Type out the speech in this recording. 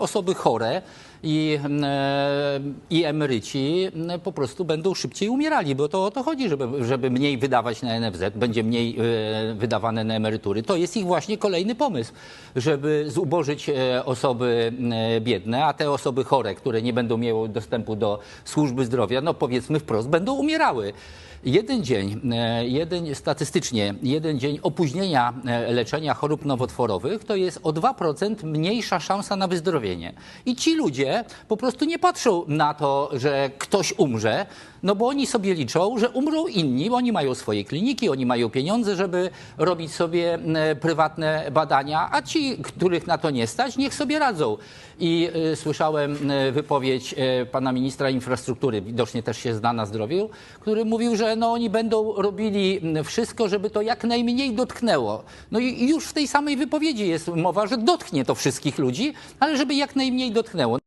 osoby chore i, e, i emeryci m, po prostu będą szybciej umierali, bo to o to chodzi, żeby, żeby mniej wydawać na NFZ, będzie mniej e, wydawane na emerytury. To jest ich właśnie kolejny pomysł, żeby zubożyć e, osoby e, biedne, a te osoby chore, które nie będą miały dostępu do służby zdrowia, no powiedzmy wprost, będą umierały. Jeden dzień, e, jeden, statystycznie, jeden dzień opóźnienia e, leczenia chorób nowotworowych to jest o 2% mniejsza szansa na wyzdrowienie. I ci ludzie po prostu nie patrzą na to, że ktoś umrze, no bo oni sobie liczą, że umrą inni, bo oni mają swoje kliniki, oni mają pieniądze, żeby robić sobie e, prywatne badania, a ci, których na to nie stać, niech sobie radzą. I e, słyszałem e, wypowiedź pana ministra infrastruktury, widocznie też się zna na zdrowiu, który mówił, że no, oni będą robili wszystko, żeby to jak najmniej dotknęło. No i już w tej samej wypowiedzi jest mowa, że dotknie to wszystkich ludzi, ale żeby jak najmniej dotknęło.